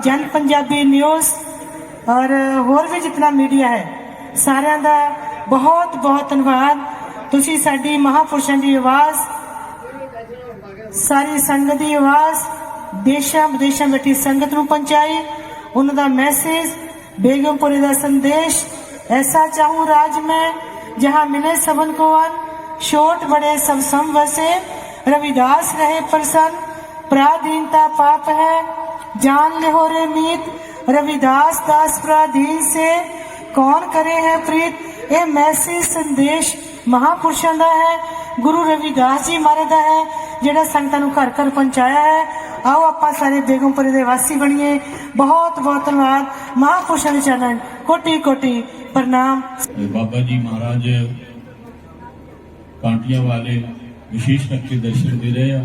ਜਨ ਪੰਜਾਬੀ ਨਿਊਜ਼ ਔਰ ਹੋਰ ਵੀ ਜਿਤਨਾ ਮੀਡੀਆ ਹੈ ਸਾਰਿਆਂ ਦਾ ਬਹੁਤ ਬਹੁਤ ਧੰਨਵਾਦ ਤੁਸੀਂ ਸਾਡੀ ਮਹਾਪੁਰਸ਼ਾਂ ਦੀ ਆਵਾਜ਼ ਸਾਰੀ ਸੰਗਤ ਦੀ ਆਵਾਜ਼ ਦੇਸ਼ਾਂ ਵਿਦੇਸ਼ਾਂ ਬੈਠੀ ਸੰਗਤ ਨੂੰ ਪਹੁੰਚਾਈ ਉਹਨਾਂ ਦਾ ਮੈਸੇਜ ਬੇਗਮਪੁਰੇ ਦਾ ਸੰਦੇਸ਼ ਐਸਾ ਚਾਹੂੰ ਰਾਜ ਮੈਂ ਜਹਾਂ ਮਿਲੇ ਸਭਨ को वन छोट बड़े सब सम वसे रविदास रहे प्रसन्न पराधीनता पाप है जान ले हो रे मीत रविदास दास पराधीन से कौन करे है प्रीत ਇਹ ਮੈਸੇਜ ਸੰਦੇਸ਼ ਮਹਾਪੁਰਸ਼ਾਂ ਦਾ ਹੈ ਗੁਰੂ ਰਵਿਦਾਸ ਜੀ ਮਹਾਰਾਜ ਦਾ ਹੈ ਜਿਹੜਾ ਸੰਗਤਾਂ ਨੂੰ ਘਰ ਘਰ ਪਹੁੰਚਾਇਆ ਹੈ ਆਓ ਆਪਾਂ ਸਾਰੇ ਬੇਗਮਪੁਰੇ ਦੇ ਵਾਸੀ ਬਣੀਏ ਬਹੁਤ ਬਹੁਤ ਧੰਨਵਾਦ ਮਹਾਪੁਰਸ਼ਾਂ ਦੇ ਚਰਨ ਕੋਟੀ ਕੋਟੀ ਪ੍ਰਣਾਮ ਤੇ ਬਾਬਾ ਜੀ ਮਹਾਰਾਜ ਕਾਂਟੀਆਂ ਵਾਲੇ ਵਿਸ਼ੇਸ਼ ਕਰਕੇ ਦਰਸ਼ਨ ਦੇ ਰਹੇ ਆ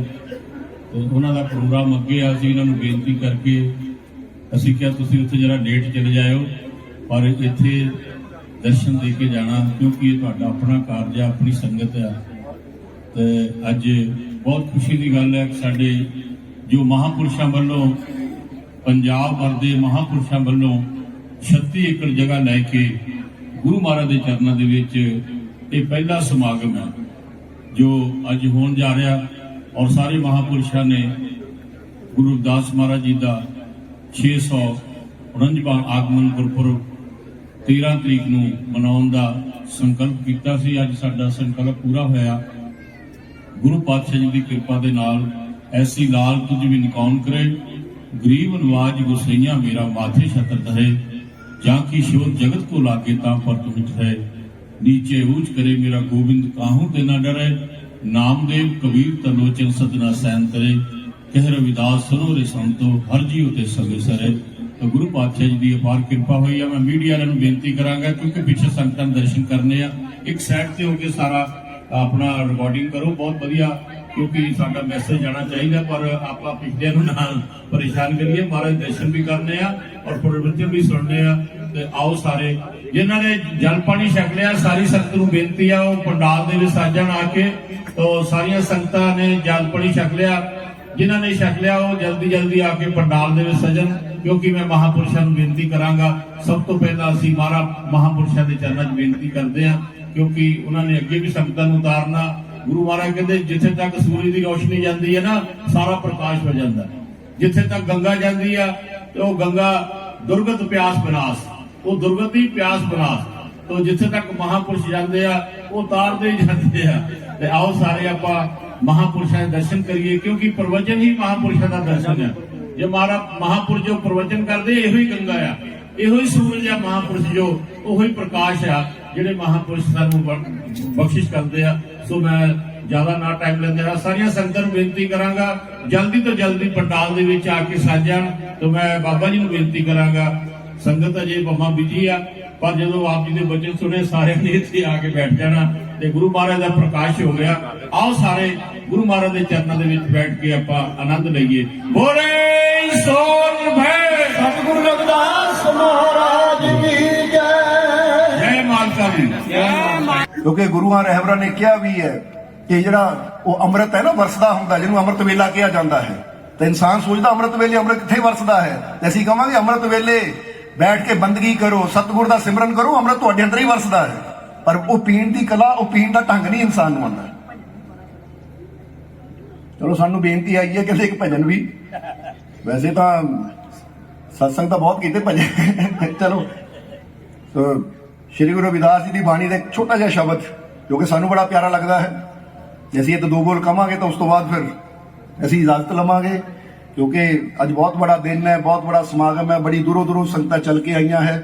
ਤੇ ਉਹਨਾਂ ਦਾ ਪ੍ਰੋਗਰਾਮ ਅੱਗੇ ਆ ਸੀ ਇਹਨਾਂ ਨੂੰ ਬੇਨਤੀ ਕਰਕੇ ਅਸੀਂ ਕਿਹਾ, ਤੁਸੀਂ ਉੱਥੇ ਜਰਾ ਲੇਟ ਚਲੇ ਜਾਇਓ, ਪਰ ਇੱਥੇ ਦਰਸ਼ਨ ਦੇ ਕੇ ਜਾਣਾ, ਕਿਉਂਕਿ ਇਹ ਤੁਹਾਡਾ ਆਪਣਾ ਕਾਰਜ ਆ, ਆਪਣੀ ਸੰਗਤ ਆ। ਤੇ ਅੱਜ ਬਹੁਤ ਖੁਸ਼ੀ ਦੀ ਗੱਲ ਹੈ ਕਿ ਸਾਡੇ ਜੋ ਮਹਾਪੁਰਸ਼ਾਂ ਵੱਲੋਂ ਪੰਜਾਬ ਭਰ ਦੇ ਮਹਾਪੁਰਸ਼ਾਂ ਵੱਲੋਂ 36 ਏਕੜ ਜਗ੍ਹਾ ਲੈ ਕੇ ਗੁਰੂ ਮਹਾਰਾਜ ਦੇ ਚਰਨਾਂ ਦੇ ਵਿੱਚ ਇਹ ਪਹਿਲਾ ਸਮਾਗਮ ਹੈ, ਜੋ ਅੱਜ ਹੋਣ ਜਾ ਰਿਹਾ। ਔਰ ਸਾਰੇ ਮਹਾਪੁਰਸ਼ਾਂ ਨੇ ਗੁਰੂ ਰਵਿਦਾਸ ਮਹਾਰਾਜ ਜੀ ਦਾ 649ਵਾਂ ਆਗਮਨ ਗੁਰਪੁਰਬ 13 ਤਰੀਕ ਨੂੰ ਮਨਾਉਣ ਦਾ ਸੰਕਲਪ ਕੀਤਾ ਸੀ। ਅੱਜ ਸਾਡਾ ਸੰਕਲਪ ਪੂਰਾ ਹੋਇਆ। ਗੁਰੂ ਪਾਤਸ਼ਾਹ ਜੀ ਦੀ ਕਿਰਪਾ ਦੇ ਨਾਲ ਐਸੀ ਲਾਲ ਤੁਝ ਵੀ ਨਿਕਾਉਣ ਕਰੇ। ਗਰੀਬ ਨਵਾਜ ਗੁਸਈਆਂ ਮੇਰਾ ਮਾਥੇ ਛਤਰ ਧਰੇ। ਜਾਂ ਕੀ ਸ਼ੋਰ ਜਗਤ ਕੋ ਲਾਗੇ ਤਾਂ ਪਰ ਤੁਮ ਹੈ। ਨੀਚੇ ਊਚ ਕਰੇ ਮੇਰਾ ਗੋਬਿੰਦ ਕਾਹੂ ਤੇ ਨਾ ਡਰੇ। ਨਾਮਦੇਵ ਕਬੀਰ ਤਲੋਚਨ ਸਤਨਾ ਸੈਨ ਤਰੇ ਕਹਿ ਰਵਿਦਾਸ ਸੁਨੋ ਰੇ ਸੰਤੋ, ਹਰ ਜੀਉ ਤੇ ਸਗੇ ਸਰੇ। ਤਾਂ ਗੁਰੂ ਪਾਤਸ਼ਾਹ ਜੀ ਦੀ ਅਪਾਰ ਕਿਰਪਾ ਹੋਈ ਆ। ਮੈਂ ਮੀਡੀਆ ਵਾਲਿਆਂ ਨੂੰ ਬੇਨਤੀ ਕਰਾਂਗਾ, ਕਿਉਂਕਿ ਪਿੱਛੇ ਸੰਗਤਾਂ ਦੇ ਦਰਸ਼ਨ ਕਰਨੇ ਆ। ਇੱਕ ਸਾਈਡ ਤੇ ਹੋ ਕੇ ਸਾਰਾ ਆਪਣਾ ਰਿਕਾਰਡਿੰਗ ਕਰੋ, ਬਹੁਤ ਵਧੀਆ, ਕਿਉਂਕਿ ਸਾਡਾ ਮੈਸੇਜ ਜਾਣਾ ਚਾਹੀਦਾ, ਪਰ ਆਪਾਂ ਪਿਛਲੇ ਨੂੰ ਨਾਲ ਪਰੇਸ਼ਾਨ ਕਰੀਏ। ਮਹਾਰਾਜ ਦਰਸ਼ਨ ਵੀ ਕਰਨੇ ਆ ਔਰ ਪ੍ਰਵਚਨ ਵੀ ਸੁਣਨੇ ਆ। ਤੇ ਆਓ ਸਾਰੇ ਜਿਨ੍ਹਾਂ ਨੇ ਜਲ ਪਾਣੀ ਛਕ ਲਿਆ, ਸਾਰੀ ਸੰਗਤ ਨੂੰ ਬੇਨਤੀ ਆ, ਉਹ ਪੰਡਾਲ ਦੇ ਵਿੱਚ ਸਾਜਣ ਆ ਕੇ, ਤੋਂ ਸਾਰੀਆਂ ਸੰਗਤਾਂ ਨੇ ਜਲ ਪਾਣੀ ਛਕ ਲਿਆ। ਜਿਨ੍ਹਾਂ ਨੇ ਛਕ ਲਿਆ, ਉਹ ਜਲਦੀ ਜਲਦੀ ਆ ਕੇ ਪੰਡਾਲ ਦੇ ਵਿੱਚ ਸਜਣ, ਕਿਉਂਕਿ ਮੈਂ ਮਹਾਪੁਰਸ਼ਾਂ ਨੂੰ ਬੇਨਤੀ ਕਰਾਂਗਾ। ਸਭ ਤੋਂ ਪਹਿਲਾਂ ਅਸੀਂ ਮਹਾਰਾ ਮਹਾਪੁਰਸ਼ਾਂ ਦੇ ਚਰਨਾਂ 'ਚ ਬੇਨਤੀ ਕਰਦੇ ਹਾਂ, ਕਿਉਂਕਿ ਉਹਨਾਂ ਨੇ ਅੱਗੇ ਵੀ ਸੰਗਤਾਂ ਨੂੰ ਉਤਾਰਨਾ। ਗੁਰੂ ਮਹਾਰਾਜ ਕਹਿੰਦੇ, ਜਿੱਥੇ ਤੱਕ ਸੂਰਜ ਦੀ ਰੋਸ਼ਨੀ ਜਾਂਦੀ ਹੈ ਨਾ, ਸਾਰਾ ਪ੍ਰਕਾਸ਼ ਹੋ ਜਾਂਦਾ। ਜਿੱਥੇ ਤੱਕ ਗੰਗਾ ਜਾਂਦੀ ਆ, ਤੇ ਉਹ ਗੰਗਾ ਦੁਰਗਤ ਪਿਆਸ ਬਨਾਸ ਉਹ ਦੁਰਗਤ ਦੀ ਪਿਆਸ ਬਨਾਸ ਤੋਂ ਜਿੱਥੇ ਤੱਕ ਮਹਾਪੁਰਸ਼ ਜਾਂਦੇ ਆ, ਉਹ ਤਾਰਦੇ ਹੀ ਜਾਂਦੇ ਆ। ਤੇ ਆਓ ਸਾਰੇ ਆਪਾਂ ਮਹਾਪੁਰਸ਼ਾਂ ਦੇ ਦਰਸ਼ਨ ਕਰੀਏ, ਕਿਉਂਕਿ ਪ੍ਰਵਚਨ ਹੀ ਮਹਾਪੁਰਸ਼ਾਂ ਦਾ ਦਰਸ਼ਨ ਹੈ ਜੇ ਮਾਰਾ ਮਹਾਪੁਰਸ਼ ਜੋ ਪ੍ਰਵਚਨ ਕਰਦੇ, ਇਹੋ ਹੀ ਗੰਗਾ ਆ। ਇਹੋ ਹੀ ਸੂਰਜ ਆ, ਮਹਾਪੁਰਸ਼ ਜੋ, ਉਹੋ ਹੀ ਪ੍ਰਕਾਸ਼ ਆ, ਜਿਹੜੇ ਮਹਾਪੁਰਸ਼ ਸਾਨੂੰ ਬਖਸ਼ਿਸ਼ ਕਰਦੇ ਆ। ਸੋ ਮੈਂ ਜ਼ਿਆਦਾ ਨਾ ਟਾਈਮ ਲੈਂਦੇ ਆ ਸਾਰੀਆਂ ਸੰਗਤਾਂ ਨੂੰ ਬੇਨਤੀ ਕਰਾਂਗਾ, ਜਲਦੀ ਤੋਂ ਜਲਦੀ ਪੰਡਾਲ ਦੇ ਵਿੱਚ ਆ ਕੇ ਸਾਜਣ ਤੇ ਮੈਂ ਬਾਬਾ ਜੀ ਨੂੰ ਬੇਨਤੀ ਕਰਾਂਗਾ ਸੰਗਤ ਅਜੇ ਬੰਮਾ ਬਿਜ਼ੀ ਆ ਪਰ ਜਦੋਂ ਆਪ ਜੀ ਦੇ ਬਚਨ ਸੁਣੇ ਸਾਰਿਆਂ ਨੇ ਇੱਥੇ ਆ ਕੇ ਬੈਠ ਜਾਣਾ ਤੇ ਗੁਰੂ ਮਹਾਰਾਜ ਦਾ ਪ੍ਰਕਾਸ਼ ਹੋ ਗਿਆ। ਆਓ ਸਾਰੇ ਗੁਰੂ ਮਹਾਰਾਜ ਦੇ ਚਰਨਾਂ ਦੇ ਵਿੱਚ ਬੈਠ ਕੇ ਆਪਾਂ ਆਨੰਦ ਲਈਏ। ਬੋਲੇ ਸੋਨ ਭੈ। ਸਤਿਗੁਰੂ ਰਵਿਦਾਸ ਮਹਾਰਾਜ ਕੀ ਜੈ। ਜੈ ਮਾਲਕਾ ਦੀ ਜੈ। ਕਿਉਂਕਿ ਗੁਰੂਆਂ ਰਹਿਬਰਾਂ ਨੇ ਕਿਹਾ ਵੀ ਹੈ ਕਿ ਜਿਹੜਾ ਉਹ ਅੰਮ੍ਰਿਤ ਹੈ ਨਾ ਵਰਸਦਾ ਹੁੰਦਾ ਜਿਹਨੂੰ ਅੰਮ੍ਰਿਤ ਵੇਲਾ ਕਿਹਾ ਜਾਂਦਾ ਹੈ। ਤੇ ਇਨਸਾਨ ਸੋਚਦਾ ਅੰਮ੍ਰਿਤ ਵੇਲੇ ਅੰਮ੍ਰਿਤ ਕਿੱਥੇ ਵਰਸਦਾ ਹੈ? ਤੇ ਅਸੀਂ ਕਹਾਂਗੇ ਅੰਮ੍ਰਿਤ ਵੇਲੇ ਬੈਠ ਕੇ ਬੰਦਗੀ ਕਰੋ, ਸਤਿਗੁਰ ਦਾ ਸਿਮਰਨ ਕਰੋ, ਅੰਮ੍ਰਿਤ ਤੁਹਾਡੇ ਅੰਦਰ ਹੀ ਵਰਸਦਾ ਹੈ। ਪਰ ਉਹ ਪੀਣ ਦੀ ਕਲਾ, ਉਹ ਪੀਣ ਦਾ ਢੰਗ ਨਹੀਂ ਇਨਸਾਨ ਨੂੰ ਆਉਂਦਾ। ਚਲੋ, ਸਾਨੂੰ ਬੇਨਤੀ ਆਈ ਹੈ ਕਿ ਇੱਕ ਭਜਨ ਵੀ। ਵੈਸੇ ਤਾਂ ਸਤਸੰਗ ਤਾਂ ਬਹੁਤ ਕੀਤੇ ਭਜਨ। ਚਲੋ, ਸੋ ਸ਼੍ਰੀ ਗੁਰੂ ਰਵਿਦਾਸ ਜੀ ਦੀ ਬਾਣੀ ਦਾ ਇੱਕ ਛੋਟਾ ਜਿਹਾ ਸ਼ਬਦ, ਜੋ ਕਿ ਸਾਨੂੰ ਬੜਾ ਪਿਆਰਾ ਲੱਗਦਾ ਹੈ। ਜੇ ਅਸੀਂ ਇਹ ਦੋ ਬੋਲ ਕਵਾਂਗੇ ਤਾਂ ਉਸ ਤੋਂ ਬਾਅਦ ਫਿਰ ਅਸੀਂ ਇਜਾਜ਼ਤ ਲਵਾਂਗੇ। ਕਿਉਂਕਿ ਅੱਜ ਬਹੁਤ ਬੜਾ ਦਿਨ ਹੈ ਬਹੁਤ ਬੜਾ ਸਮਾਗਮ ਹੈ ਬੜੀ ਦੂਰੋਂ ਦੂਰੋਂ ਸੰਗਤਾਂ ਚੱਲ ਕੇ ਆਈਆਂ ਹੈ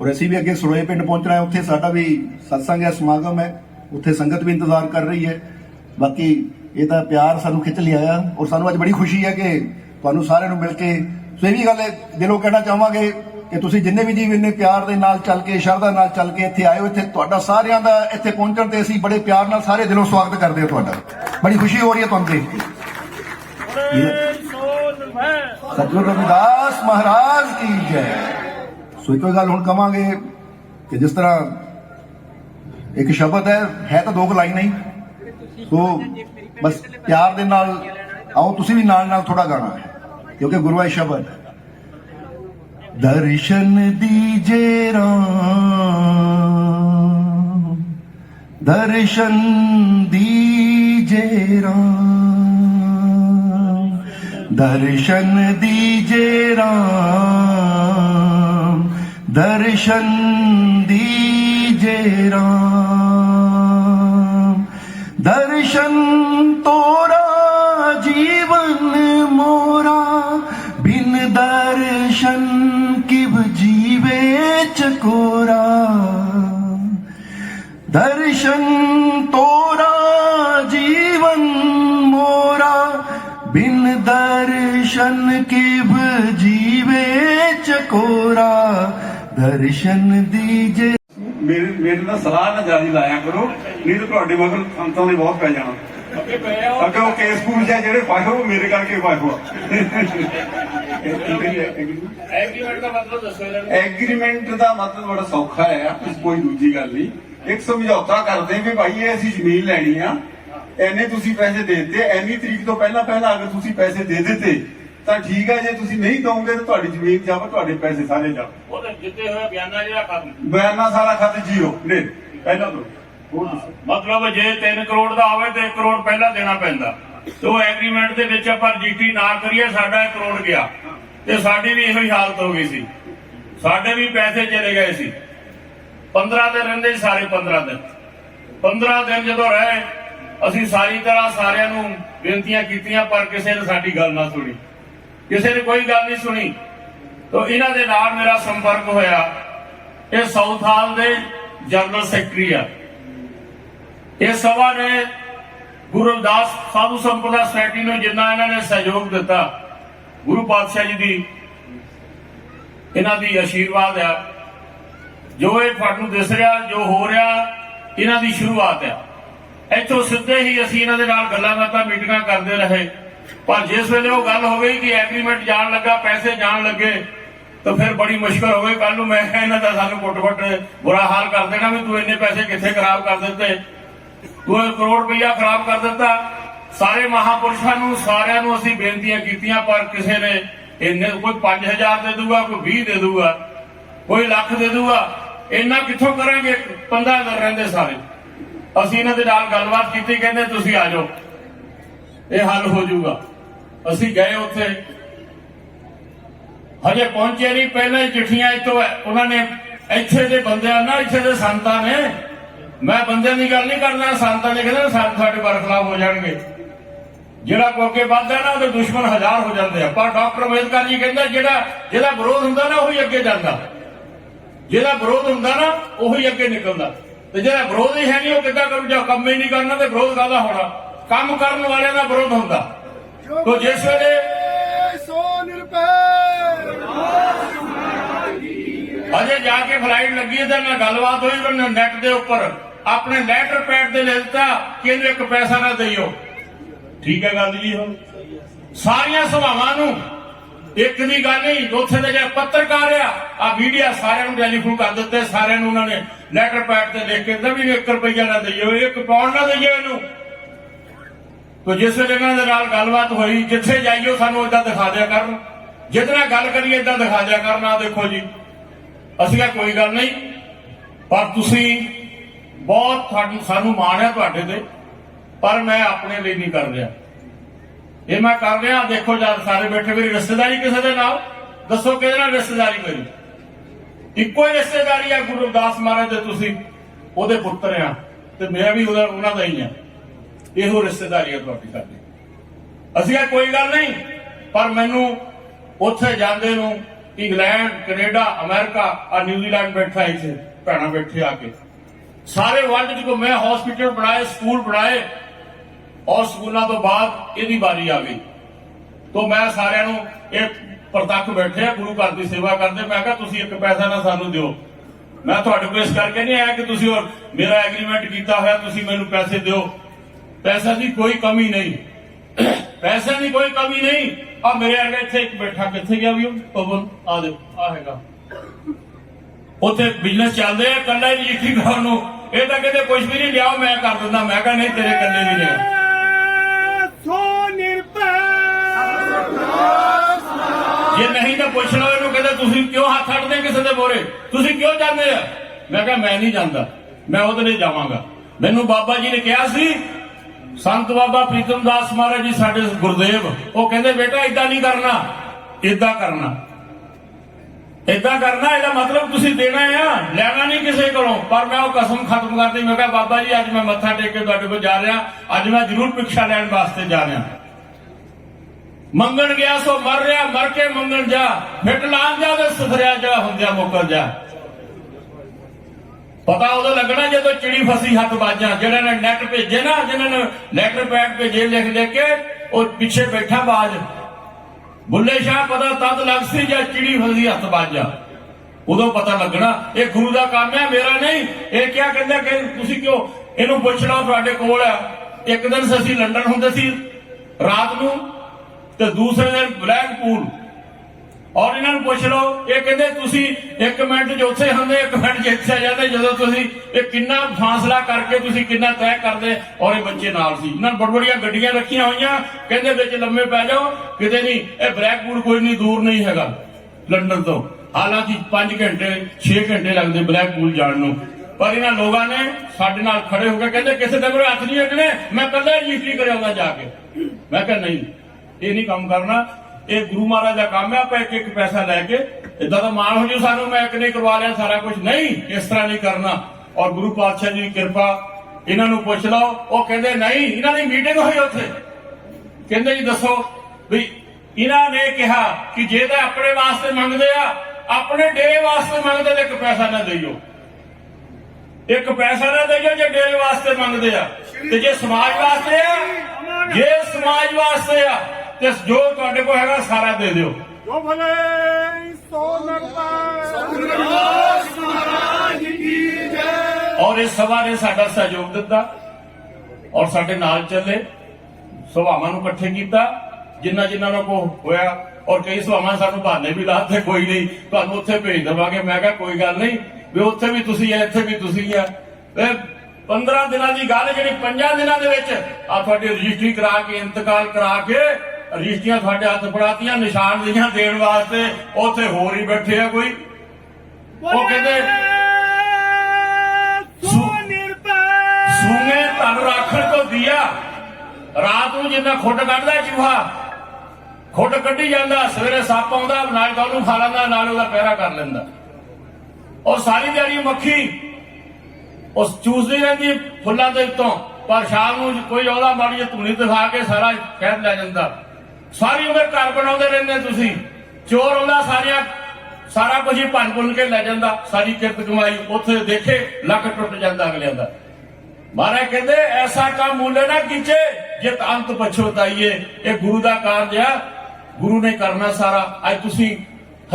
ਔਰ ਅਸੀਂ ਵੀ ਅੱਗੇ ਸਰੋਏ ਪਿੰਡ ਪਹੁੰਚਣਾ ਹੈ ਉੱਥੇ ਸਾਡਾ ਵੀ ਸਤਸੰਗ ਹੈ ਸਮਾਗਮ ਹੈ ਉੱਥੇ ਸੰਗਤ ਵੀ ਇੰਤਜ਼ਾਰ ਕਰ ਰਹੀ ਹੈ ਬਾਕੀ ਇਹ ਤਾਂ ਪਿਆਰ ਸਾਨੂੰ ਖਿੱਚ ਲਿਆ ਆ ਔਰ ਸਾਨੂੰ ਅੱਜ ਬੜੀ ਖੁਸ਼ੀ ਹੈ ਕਿ ਤੁਹਾਨੂੰ ਸਾਰਿਆਂ ਨੂੰ ਮਿਲ ਕੇ ਸੋ ਇਹ ਵੀ ਗੱਲ ਹੈ ਦਿਲੋਂ ਕਹਿਣਾ ਚਾਹਾਂਗੇ ਕਿ ਤੁਸੀਂ ਜਿੰਨੇ ਵੀ ਜੀਵ ਇੰਨੇ ਪਿਆਰ ਦੇ ਨਾਲ ਚੱਲ ਕੇ ਸ਼ਰਧਾ ਨਾਲ ਚੱਲ ਕੇ ਇੱਥੇ ਆਏ ਹੋ ਇੱਥੇ ਤੁਹਾਡਾ ਸਾਰਿਆਂ ਦਾ ਇੱਥੇ ਪਹੁੰਚਣ ਤੇ ਅਸੀਂ ਬੜੇ ਪਿਆਰ ਨਾਲ ਸਾਰੇ ਦਿਲੋਂ ਸਵਾਗਤ ਕਰਦੇ ਹਾਂ ਤੁਹਾਡਾ ਬੜੀ ਖੁਸ਼ੀ ਹੋ ਰਹੀ ਹੈ ਤੁਹਾਨੂੰ ਦੇਖ ਕੇ ਸਤਿਗੁਰੂ ਰਵਿਦਾਸ ਮਹਾਰਾਜ ਕੀ ਜੈ। ਸੋ ਇੱਕ ਗੱਲ ਹੁਣ ਕਵਾਂਗੇ ਕਿ ਜਿਸ ਤਰ੍ਹਾਂ ਇੱਕ ਸ਼ਬਦ ਹੈ ਹੈ ਤਾਂ ਦੋ ਕੁ ਲਾਈਨ ਨਹੀਂ। ਸੋ ਬਸ ਪਿਆਰ ਦੇ ਨਾਲ ਆਓ, ਤੁਸੀਂ ਵੀ ਨਾਲ ਨਾਲ ਥੋੜਾ ਗਾਣਾ ਕਿਉਂਕਿ ਗੁਰੂ ਹੈ ਸ਼ਬਦ। ਦਰਸ਼ਨ ਦੀਜੇ ਰਾਮ, ਦਰਸ਼ਨ ਦੀਜੇ ਰਾਮ। ਦਰਸ਼ਨ ਦੀਜੇ ਰਾਮ ਦਰਸ਼ਨ ਦੀਜੇ ਰਾਮ ਦਰਸ਼ਨ ਤੋਰਾ ਜੀਵਨ ਮੋਰਾ ਬਿਨ ਦਰਸ਼ਨ ਕਿਵ ਜੀਵੇ ਚਕੋਰਾ ਦਰਸ਼ਨ ਚਕੋਰਾ ਦਰਸ਼ਨ ਦੀਜੇ। ਮੇਰੇ ਮੇਰੇ ਨਾਲ ਸਲਾਹ ਨਾ ਜਾਰੀ ਲਾਇਆ ਕਰੋ। ਨਹੀਂ ਤਾਂ ਤੁਹਾਡੇ ਮਗਰ ਸੰਤਾਂ ਦੇ ਬਹੁਤ ਪੈ ਜਾਣਾ। ਅੱਗੇ ਉਹ ਕੇਸ ਹੈ ਜਿਹੜੇ ਹੋ ਉਹ ਮੇਰੇ ਕਰਕੇ ਹੋ ਐਗਰੀਮੈਂਟ ਦਾ ਮਤਲਬ ਦੱਸੋ ਇਹਨਾਂ ਨੂੰ। ਐਗਰੀਮੈਂਟ ਦਾ ਮਤਲਬ ਬੜਾ ਸੌਖਾ ਹੈ ਕੋਈ ਦੂਜੀ ਗੱਲ ਨਹੀਂ। ਇੱਕ ਸਮਝੌਤਾ ਕਰਦੇ ਵੀ ਭਾਈ ਇਹ ਅਸੀਂ ਜ਼ਮੀਨ ਲੈਣੀ ਆ। ਐਨੇ ਤੁਸੀਂ ਪੈਸੇ ਦੇ ਦਿੱਤੇ ਐਨੀ ਤਰੀਕ ਤੋਂ ਪਹਿਲਾਂ ਪਹਿਲਾਂ ਅਗਰ ਤੁਸੀਂ ਪੈਸੇ ਦੇ ਦਿੱਤੇ ਤਾਂ ਠੀਕ ਹੈ ਜੇ ਤੁਸੀਂ ਨਹੀਂ ਦੋਗੇ ਤਾਂ ਤੁਹਾਡੀ ਜ਼ਮੀਨ ਜਾਵੇ ਤੁਹਾਡੇ ਪੈਸੇ ਸਾਰੇ ਜਾਵੇ ਉਹ ਤਾਂ ਜਿੱਤੇ ਹੋਇਆ ਬਿਆਨਾ ਜਿਹੜਾ ਖਤਮ। ਬਿਆਨਾ ਸਾਰਾ ਖਤ ਜੀਓ। ਨੇ ਪਹਿਲਾਂ ਤੋਂ ਹੋਰ ਦੱਸੋ ਮਤਲਬ ਜੇ 3 ਕਰੋੜ ਦਾ ਹੋਵੇ ਤੇ 1 ਕਰੋੜ ਪਹਿਲਾਂ ਦੇਣਾ ਪੈਂਦਾ। ਤੇ ਐਗਰੀਮੈਂਟ ਦੇ ਵਿੱਚ ਆਪਾਂ ਜੀਟੀ ਨਾ ਕਰੀਏ ਸਾਡਾ 1 ਕਰੋੜ ਗਿਆ। ਤੇ ਸਾਡੀ ਵੀ ਇਹੋ ਹੀ ਹਾਲਤ ਹੋ ਗਈ ਸੀ। ਸਾਡੇ ਵੀ ਪੈਸੇ ਚਲੇ ਗਏ ਸੀ। 15 ਦਿਨ ਰਹਿੰਦੇ ਸੀ ਸਾਰੇ 15 ਦਿਨ। 15 ਦਿਨ ਜਦੋਂ ਰਹੇ ਅਸੀਂ ਸਾਰੀ ਤਰ੍ਹਾਂ ਸਾਰਿਆਂ ਨੂੰ ਬੇਨਤੀਆਂ ਕੀਤੀਆਂ ਪਰ ਕਿਸੇ ਨੇ ਸਾਡੀ ਗੱਲ ਨਾ ਸੁਣੀ। ਕਿਸੇ ਨੇ ਕੋਈ ਗੱਲ ਨਹੀਂ ਸੁਣੀ। ਤੋ ਇਹਨਾਂ ਦੇ ਨਾਲ ਮੇਰਾ ਸੰਪਰਕ ਹੋਇਆ। ਇਹ ਸਾਊਥ ਦੇ ਜਨਰਲ ਸੈਕਟਰੀ ਆ। ਇਹ ਸਭਾ ਨੇ ਗੁਰੂ ਰਵਿਦਾਸ ਸਾਧੂ ਸੰਪਦਾ ਸੋਸਾਇਟੀ ਨੂੰ ਜਿੰਨਾ ਇਹਨਾਂ ਨੇ ਸਹਿਯੋਗ ਦਿੱਤਾ, ਗੁਰੂ ਪਾਤਸ਼ਾਹ ਜੀ ਦੀ, ਇਹਨਾਂ ਦੀ ਆਸ਼ੀਰਵਾਦ ਆ। ਜੋ ਇਹ ਤੁਹਾਨੂੰ ਦਿਸ ਰਿਹਾ, ਜੋ ਹੋ ਰਿਹਾ, ਇਹਨਾਂ ਦੀ ਸ਼ੁਰੂਆਤ ਆ। ਇੱਥੋਂ ਸਿੱਧੇ ਹੀ ਅਸੀਂ ਇਹਨਾਂ ਦੇ ਨਾਲ ਗੱਲਾਂ ਬਾਤਾਂ, ਮੀਟਿੰਗਾਂ ਕਰਦੇ ਰਹੇ। ਪਰ ਜਿਸ ਵੇਲੇ ਉਹ ਗੱਲ ਹੋ ਗਈ ਕਿ ਐਗਰੀਮੈਂਟ ਜਾਣ ਲੱਗਾ, ਪੈਸੇ ਜਾਣ ਲੱਗੇ, ਤਾਂ ਫਿਰ ਬੜੀ ਮੁਸ਼ਕਲ ਹੋ ਗਈ। ਕੱਲ ਨੂੰ ਮੈਂ ਇਹਨਾਂ ਦਾ ਸਾਨੂੰ ਕੁੱਟ-ਕੁੱਟ ਬੁਰਾ ਹਾਲ ਕਰ ਦੇਣਾ ਵੀ ਤੂੰ ਇੰਨੇ ਪੈਸੇ ਕਿੱਥੇ ਖਰਾਬ ਕਰ ਦਿੱਤੇ? ਤੂੰ ਕਰੋੜ ਰੁਪਈਆ ਖਰਾਬ ਕਰ ਦਿੱਤਾ। ਸਾਰੇ ਮਹਾਪੁਰਸ਼ਾਂ ਨੂੰ, ਸਾਰਿਆਂ ਨੂੰ ਅਸੀਂ ਬੇਨਤੀਆਂ ਕੀਤੀਆਂ, ਪਰ ਕਿਸੇ ਨੇ ਇੰਨੇ, ਕੋਈ 5000 ਦੇ ਦੂਗਾ, ਕੋਈ 20 ਦੇ ਦੂਗਾ, ਕੋਈ ਲੱਖ ਦੇ ਦੂਗਾ। ਇੰਨਾ ਕਿੱਥੋਂ ਕਰਾਂਗੇ? 15 ਦਿਨ ਰਹਿੰਦੇ ਸਾਰੇ। ਅਸੀਂ ਇਹਨਾਂ ਦੇ ਨਾਲ ਗੱਲਬਾਤ ਕੀਤੀ, ਕਹਿੰਦੇ ਤੁਸੀਂ ਆ ਜਾਓ। ਇਹ ਹੱਲ ਹੋ ਜਾਊਗਾ। ਅਸੀਂ ਗਏ ਉੱਥੇ। ਹਜੇ ਪਹੁੰਚੇ ਨਹੀਂ, ਪਹਿਲਾਂ ਹੀ ਚਿੱਠੀਆਂ ਇੱਥੋਂ ਉਹਨਾਂ ਨੇ ਇੱਥੇ ਦੇ ਬੰਦਿਆਂ ਨਾਲ, ਇੱਥੇ ਦੇ ਸੰਤਾਂ ਨੇ। ਮੈਂ ਬੰਦਿਆਂ ਦੀ ਗੱਲ ਨਹੀਂ ਕਰਨਾ ਸੰਤਾਂ ਨੇ ਕਹਿੰਦੇ ਸੰਤ ਸਾਡੇ ਬਰਖਲਾਫ ਹੋ ਜਾਣਗੇ। ਜਿਹੜਾ ਕੋ ਵੱਧਦਾ ਨਾ, ਉਹਦੇ ਦੁਸ਼ਮਣ ਹਜ਼ਾਰ ਹੋ ਜਾਂਦੇ ਆ। ਪਰ ਡਾਕਟਰ ਅੰਬੇਦਕਰ ਜੀ ਕਹਿੰਦਾ, ਜਿਹੜਾ, ਜਿਹਦਾ ਵਿਰੋਧ ਹੁੰਦਾ ਨਾ, ਉਹੀ ਅੱਗੇ ਜਾਂਦਾ। ਜਿਹਦਾ ਵਿਰੋਧ ਹੁੰਦਾ ਨਾ, ਉਹੀ ਅੱਗੇ ਨਿਕਲਦਾ। ਤੇ ਜਿਹੜਾ ਵਿਰੋਧ ਹੀ ਹੈ ਨਹੀਂ, ਉਹ ਕਿੱਦਾਂ ਕਰੂ ਜੇ ਕੰਮ ਹੀ ਨਹੀਂ ਕਰਨਾ ਤੇ ਵਿਰੋਧ ਕਾਹਦਾ ਹੋਣਾ? ਕੰਮ ਕਰਨ ਵਾਲਿਆਂ ਦਾ ਵਿਰੋਧ ਹੁੰਦਾ। ਤੋ ਜਿਸ ਵੇਲੇ ਅਜੇ ਜਾ ਕੇ ਫਲਾਈਟ ਲੱਗੀ ਤੇ ਨਾਲ ਗੱਲਬਾਤ ਹੋਈ ਉਹਨੇ ਨੈਟ ਦੇ ਉੱਪਰ। ਆਪਣੇ ਲੈਟਰ ਪੈਡ ਤੇ ਲੈ ਦਿੱਤਾ ਕਿ ਇਹਨੂੰ ਇੱਕ ਪੈਸਾ ਨਾ ਦਈਓ। ਠੀਕ ਹੈ ਗੱਲ ਜੀ ਹੁਣ? ਸਾਰੀਆਂ ਸਭਾਵਾਂ ਨੂੰ ਇੱਕ ਦੀ ਗੱਲ ਨਹੀਂ, ਉੱਥੇ ਦੇ ਜਿਹੜੇ ਪੱਤਰਕਾਰ ਆ ਆ ਮੀਡੀਆ ਸਾਰਿਆਂ ਨੂੰ ਟੈਲੀਫੋਨ ਕਰ ਦਿੱਤੇ, ਸਾਰਿਆਂ ਨੂੰ ਉਹਨਾਂ ਨੇ ਲੈਟਰ ਪੈਡ ਤੇ ਲਿਖ ਕੇ ਦਿੱਤਾ ਵੀ 1 ਰੁਪਈਆ ਨਾ ਦਈਓ, ਇੱਕ ਪਾਉਣ ਨਾ ਦਈਓ ਇਹਨੂੰ। ਤੋ ਜਿਸ ਵੇਲੇ ਇਹਨਾਂ ਦੇ ਨਾਲ ਗੱਲਬਾਤ ਹੋਈ, ਜਿੱਥੇ ਜਾਈਓ ਸਾਨੂੰ ਇਦਾਂ ਦਿਖਾ ਦਿਆ ਕਰਨ। ਜਿਹਦੇ ਨਾਲ ਗੱਲ ਕਰੀਏ ਇਦਾਂ ਦਿਖਾ ਦਿਆ ਕਰਨ। ਆ ਦੇਖੋ ਜੀ, ਅਸੀਂ ਕਿਹਾ ਕੋਈ ਗੱਲ ਨਹੀਂ, ਪਰ ਤੁਸੀਂ ਬਹੁਤ ਤੁਹਾਨੂੰ ਸਾਨੂੰ ਮਾਣ ਹੈ ਤੁਹਾਡੇ ਤੇ, ਪਰ ਮੈਂ ਆਪਣੇ ਲਈ ਨਹੀਂ ਕਰ ਰਿਹਾ। ਇਹ ਮੈਂ ਕਰ ਰਿਹਾ ਦੇਖੋ ਜਦ ਸਾਰੇ ਬੈਠੇ ਮੇਰੀ ਰਿਸ਼ਤੇਦਾਰੀ ਕਿਸੇ ਦੇ ਨਾਲ? ਦੱਸੋ ਕਿਹਦੇ ਨਾਲ ਰਿਸ਼ਤੇਦਾਰੀ ਮੇਰੀ? ਇੱਕੋ ਹੀ ਰਿਸ਼ਤੇਦਾਰੀ ਆ, ਗੁਰੂ ਰਵਿਦਾਸ ਮਹਾਰਾਜ ਦੇ ਤੁਸੀਂ, ਉਹਦੇ ਪੁੱਤਰ ਆ, ਤੇ ਮੈਂ ਵੀ ਉਹਦਾ ਉਹਨਾਂ ਦਾ ਹੀ ਆ। ਇਹੋ ਰਿਸ਼ਤੇਦਾਰੀ ਆ ਤੁਹਾਡੀ ਸਾਡੀ। ਅਸੀਂ ਕਿਹਾ, ਕੋਈ ਗੱਲ ਨਹੀਂ, ਪਰ ਮੈਨੂੰ ਉੱਥੇ ਜਾਂਦੇ ਨੂੰ ਇੰਗਲੈਂਡ, ਕੈਨੇਡਾ, ਅਮਰੀਕਾ, ਆ ਨਿਊਜ਼ੀਲੈਂਡ ਬੈਠਾ ਇੱਥੇ, ਭੈਣਾਂ ਬੈਠੇ ਆ ਕੇ। ਸਾਰੇ ਵਰਲਡ 'ਚ ਮੈਂ ਹਸਪੀਟਲ ਬਣਾਏ ਸਕੂਲ ਬਣਾਏ, ਔਰ ਸਕੂਲਾਂ ਤੋਂ ਬਾਅਦ ਇਹਦੀ ਵਾਰੀ ਆ ਗਈ। ਤੋਂ ਮੈਂ ਸਾਰਿਆਂ ਨੂੰ ਇਹ ਪ੍ਰਤੱਖ ਬੈਠੇ ਆ, ਗੁਰੂ ਘਰ ਦੀ ਸੇਵਾ ਕਰਦੇ। ਮੈਂ ਕਿਹਾ, ਤੁਸੀਂ ਇੱਕ ਪੈਸਾ ਨਾ ਸਾਨੂੰ ਦਿਓ। ਮੈਂ ਤੁਹਾਡੇ ਕੋਲ ਇਸ ਕਰਕੇ ਨਹੀਂ ਆਇਆ ਕਿ ਤੁਸੀਂ ਹੋਰ ਮੇਰਾ ਐਗਰੀਮੈਂਟ ਕੀਤਾ ਹੋਇਆ, ਤੁਸੀਂ ਮੈਨੂੰ ਪੈਸੇ ਦਿਓ। ਪੈਸਾ ਦੀ ਕੋਈ ਕਮੀ ਨਹੀਂ। ਪੈਸੇ ਦੀ ਕੋਈ ਕਮੀ ਨਹੀਂ। ਆ ਮੇਰੇ ਅੱਗੇ ਇੱਥੇ ਇੱਕ ਬੈਠਾ, ਕਿੱਥੇ ਗਿਆ ਵੀ ਉਹ? ਪਵਨ, ਆ ਦੇ ਆ ਹੈਗਾ। ਉੱਥੇ ਬਿਜ਼ਨਸ ਚੱਲਦੇ ਆ ਕੱਲਾ ਹੀ ਲਿਖੀ ਖਾਣ ਨੂੰ ਇਹ ਤਾਂ ਕਿਤੇ ਕੁਝ ਵੀ ਨਹੀਂ ਲਿਆਓ, ਮੈਂ ਕਰ ਦਿੰਦਾ। ਮੈਂ ਕਹਾਂ ਨਹੀਂ, ਤੇਰੇ ਕੱਲੇ ਨਹੀਂ ਲਿਆ ਜੇ ਨਹੀਂ ਤਾਂ ਪੁੱਛ ਲਓ ਇਹਨੂੰ, ਕਹਿੰਦਾ ਤੁਸੀਂ ਕਿਉਂ ਹੱਥ ਅੱਡਦੇ ਕਿਸੇ ਦੇ ਬੋਰੇ ਤੁਸੀਂ ਕਿਉਂ ਜਾਂਦੇ ਆ? ਮੈਂ ਕਿਹਾ, ਮੈਂ ਨਹੀਂ ਜਾਂਦਾ। ਮੈਂ ਉਹਦੇ ਲਈ ਜਾਵਾਂਗਾ। ਮੈਨੂੰ ਬਾਬਾ ਜੀ ਨੇ ਕਿਹਾ ਸੀ ਸੰਤ ਬਾਬਾ ਪ੍ਰੀਤਮ ਦਾਸ ਮਹਾਰਾਜ ਜੀ ਸਾਡੇ ਗੁਰਦੇਵ, ਉਹ ਕਹਿੰਦੇ, ਬੇਟਾ ਇਦਾਂ ਨਹੀਂ ਕਰਨਾ ਇਦਾਂ ਕਰਨਾ। ਇਦਾਂ ਕਰਨਾ, ਇਹਦਾ ਮਤਲਬ ਤੁਸੀਂ ਦੇਣਾ ਆ, ਲੈਣਾ ਨਹੀਂ ਕਿਸੇ ਕੋਲੋਂ। ਪਰ ਮੈਂ ਉਹ ਕਸਮ ਖਤਮ ਕਰਦੀ ਮੈਂ ਕਿਹਾ, ਬਾਬਾ ਜੀ, ਅੱਜ ਮੈਂ ਮੱਥਾ ਟੇਕ ਕੇ ਤੁਹਾਡੇ ਕੋਲ ਜਾ ਰਿਹਾ, ਅੱਜ ਮੈਂ ਜ਼ਰੂਰ ਪਿਕਸ਼ਾ ਲੈਣ ਵਾਸਤੇ ਜਾ ਰਿਹਾ। ਮੰਗਣ ਗਿਆ ਸੋ ਮਰ ਰਿਹਾ, ਮਰ ਕੇ ਮੰਗਣ ਜਾ, ਫਿੱਟ ਲਾਂ ਜਾ ਤੇ ਸੁਧਰਿਆ ਜਾ, ਹੁੰਦਿਆ ਮੁੱਕਰ ਜਾ। ਪਤਾ ਉਦੋਂ ਲੱਗਣਾ ਜਦੋਂ ਚਿੜੀ ਫਸੀ ਹੱਥ ਬਾਜਾਂ ਜਿਹੜਾ ਨੇ ਨੈਟ ਭੇਜੇ ਨਾ ਜਿਨ੍ਹਾਂ ਨੇ ਲੈਟਰ ਪੈਡ ਭੇਜੇ ਲਿਖ ਲਿਖ ਕੇ, ਉਹ ਪਿੱਛੇ ਬੈਠਾ ਬਾਜ। ਬੁੱਲੇ ਸ਼ਾਹ ਪਤਾ ਤਦ ਲੱਗ ਸੀ ਜਾਂ ਚਿੜੀ ਫਸੀ ਹੱਥ ਬਾਜਾਂ। ਉਦੋਂ ਪਤਾ ਲੱਗਣਾ, ਇਹ ਗੁਰੂ ਦਾ ਕੰਮ ਹੈ, ਮੇਰਾ ਨਹੀਂ। ਇਹ ਕਿਹਾ ਕਹਿੰਦਾ ਕਿ ਤੁਸੀਂ ਕਿਉਂ? ਇਹਨੂੰ ਪੁੱਛਣਾ ਤੁਹਾਡੇ ਕੋਲ ਆ ਇੱਕ ਦਿਨ ਅਸੀਂ ਲੰਡਨ ਹੁੰਦੇ ਸੀ, ਰਾਤ ਨੂੰ, ਤੇ ਦੂਸਰੇ ਦਿਨ ਬਲੈਕਪੂਲ ਔਰ ਇਹਨਾਂ ਨੂੰ ਪੁੱਛ ਲਓ, ਇਹ ਕਹਿੰਦੇ ਤੁਸੀਂ ਇੱਕ ਮਿੰਟ 'ਚ ਹੁੰਦੇ 1 ਮਿੰਟ 'ਚ ਜਾਂਦੇ, ਜਦੋਂ ਤੁਸੀਂ ਇਹ ਕਿੰਨਾ ਫਾਸਲਾ ਕਰਕੇ ਤੁਸੀਂ ਕਿੰਨਾ ਤੈਅ ਕਰਦੇ, ਔਰ ਇਹ ਬੱਚੇ ਨਾਲ ਸੀ। ਇਹਨਾਂ ਬੜ ਬੜੀਆਂ ਗੱਡੀਆਂ ਰੱਖੀਆਂ ਹੋਈਆਂ, ਕਹਿੰਦੇ ਵਿੱਚ ਲੰਮੇ ਪੈ ਜਾਓ, ਕਿਤੇ ਨਹੀਂ, ਇਹ ਬਲੈਕਪੂਲ ਕੋਈ ਨਹੀਂ, ਦੂਰ ਨਹੀਂ ਹੈਗਾ, ਲੰਡਨ ਤੋਂ। ਹਾਲਾਂਕਿ 5 ਘੰਟੇ 6 ਘੰਟੇ ਲੱਗਦੇ ਬਲੈਕਪੂਲ ਜਾਣ ਨੂੰ। ਪਰ ਇਹਨਾਂ ਲੋਕਾਂ ਨੇ ਸਾਡੇ ਨਾਲ ਖੜੇ ਹੋ ਕੇ ਕਹਿੰਦੇ, ਕਿਸੇ ਦੇ ਮੇਰੇ ਹੱਥ ਨਹੀਂ ਅੱਡਣੇ, ਮੈਂ ਕੱਲਾ ਰਜਿਸਟਰੀ ਕਰਾਉਂਦਾ ਜਾ ਕੇ। ਮੈਂ ਕਿਹਾ, ਨਹੀਂ, ਇਹ ਨਹੀਂ ਕੰਮ ਕਰਨਾ ਇਹ ਗੁਰੂ ਮਹਾਰਾਜ ਦਾ ਕੰਮ ਹੈ, ਆਪਾਂ ਇੱਕ ਇੱਕ ਪੈਸਾ ਲੈ ਕੇ ਇਦਾਂ ਦਾ ਮਾਣ ਹੋ ਜੂ ਸਾਨੂੰ, ਮੈਂ ਇੱਕ ਨੇ ਕਰਵਾ ਲਿਆ ਸਾਰਾ ਕੁਝ ਨਹੀਂ, ਇਸ ਤਰ੍ਹਾਂ ਨਹੀਂ ਕਰਨਾ। ਔਰ ਗੁਰੂ ਪਾਤਸ਼ਾਹ ਜੀ ਦੀ ਕਿਰਪਾ, ਇਹਨਾਂ ਨੂੰ ਪੁੱਛ ਲਓ, ਉਹ ਕਹਿੰਦੇ, ਨਹੀਂ, ਇਹਨਾਂ ਦੀ ਮੀਟਿੰਗ ਹੋਈ ਉੱਥੇ। ਕਹਿੰਦੇ ਜੀ, ਦੱਸੋ ਵੀ ਇਹਨਾਂ ਨੇ ਕਿਹਾ ਕਿ ਜੇ ਤਾਂ ਆਪਣੇ ਵਾਸਤੇ ਮੰਗਦੇ ਆ, ਆਪਣੇ ਡੇਰੇ ਵਾਸਤੇ ਮੰਗਦੇ ਤੇ ਇੱਕ ਪੈਸਾ ਨਾ ਦੇਈਓ। ਇੱਕ ਪੈਸਾ ਨਾ ਦੇਈਓ ਜੇ ਡੇਰੇ ਵਾਸਤੇ ਮੰਗਦੇ ਆ। ਤੇ ਜੇ ਸਮਾਜ ਵਾਸਤੇ ਆ, ਜੇ ਸਮਾਜ ਵਾਸਤੇ ਆ ਤੇ ਜੋ ਤੁਹਾਡੇ ਕੋਲ ਹੈਗਾ ਸਾਰਾ ਦੇ ਦਿਓ। ਜੋ ਭਲੇ ਸੋ ਨਰਤਾ ਔਰ ਇਸ ਸਭਾ ਨੇ ਸਾਡਾ ਸਹਿਯੋਗ ਦਿੱਤਾ ਔਰ ਸਾਡੇ ਨਾਲ ਚੱਲੇ। ਸਭਾਵਾਂ ਨੂੰ ਇਕੱਠੇ ਕੀਤਾ ਜਿੰਨਾ ਜਿੰਨਾ ਨੂੰ ਕੋ ਹੋਇਆ ਔਰ ਕਈ ਸਭਾਵਾਂ ਸਾਨੂੰ ਬਹਾਨੇ ਵੀ ਲਾਤੇ ਕੋਈ ਨਹੀਂ ਤੁਹਾਨੂੰ ਉੱਥੇ ਭੇਜ ਦੇਵਾਂਗੇ। ਮੈਂ ਕਿਹਾ ਕੋਈ ਗੱਲ ਨਹੀਂ ਵੀ ਉੱਥੇ ਵੀ ਤੁਸੀਂ ਆ ਇੱਥੇ ਵੀ ਤੁਸੀਂ ਆ ਇਹ 15 ਦਿਨਾਂ ਦੀ ਗੱਲ ਜਿਹੜੀ 5 ਦਿਨਾਂ ਦੇ ਵਿੱਚ ਆ ਤੁਹਾਡੀ ਰਜਿਸਟਰੀ ਕਰਾ ਕੇ ਇੰਤਕਾਲ ਕਰਾ ਕੇ ਰਜਿਸਟਰੀਆਂ ਤੁਹਾਡੇ ਹੱਥ ਫੜਾਤੀਆਂ ਨਿਸ਼ਾਨਦੇਹੀਆਂ ਦੇਣ ਵਾਸਤੇ ਉੱਥੇ ਹੋਰ ਹੀ ਬੈਠੇ ਆ ਕੋਈ। ਉਹ ਕਹਿੰਦੇ ਸੂਨੇ ਧਨ ਰਾਖਣ ਤੋਂ ਦਿਆ। ਰਾਤ ਨੂੰ ਜਿੰਨਾ ਖੁੱਡ ਕੱਢਦਾ ਚੂਹਾ ਖੁੱਡ ਕੱਢੀ ਜਾਂਦਾ ਸਵੇਰੇ ਸੱਪ ਆਉਂਦਾ ਨਾਲ ਉਹਨੂੰ ਖਾ ਲੈਂਦਾ ਨਾਲ ਉਹਦਾ ਪਹਿਰਾ ਕਰ ਲੈਂਦਾ। ਔਰ ਸਾਰੀ ਦਿਹਾੜੀ ਮੱਖੀ ਉਸ ਚੂਸਦੀ ਰਹਿੰਦੀ ਫੁੱਲਾਂ ਦੇ ਉੱਤੋਂ ਪਰ ਸ਼ਾਮ ਨੂੰ ਕੋਈ ਉਹਦਾ ਮਾੜੀ ਧੂਣੀ ਦਿਖਾ ਕੇ ਸਾਰਾ ਸ਼ਹਿਦ ਲੈ ਜਾਂਦਾ। ਸਾਰੀ ਉਮਰ ਘਰ ਬਣਾਉਂਦੇ ਰਹਿੰਦੇ ਤੁਸੀਂ। ਚੋਰ ਆਉਂਦਾ ਸਾਰਿਆਂ ਸਾਰਾ ਕੁਝ ਹੀ ਭੰਨ ਭੁੰਨ ਕੇ ਲੈ ਜਾਂਦਾ। ਸਾਰੀ ਕਿਰਤ ਕਮਾਈ ਉੱਥੇ ਦੇਖੇ, ਲੱਕ ਟੁੱਟ ਜਾਂਦਾ ਅਗਲਿਆਂ ਦਾ। ਮਹਾਰਾਜ ਕਹਿੰਦੇ, ਐਸਾ ਕੰਮ ਮੁੱਲੇ ਨਾ ਕੀਚੇ ਜਿਤ ਅੰਤ ਪਛੋਤਾਈਏ ਇਹ ਗੁਰੂ ਦਾ ਕਾਰਜ ਆ। ਗੁਰੂ ਨੇ ਕਰਨਾ ਸਾਰਾ। ਅੱਜ ਤੁਸੀਂ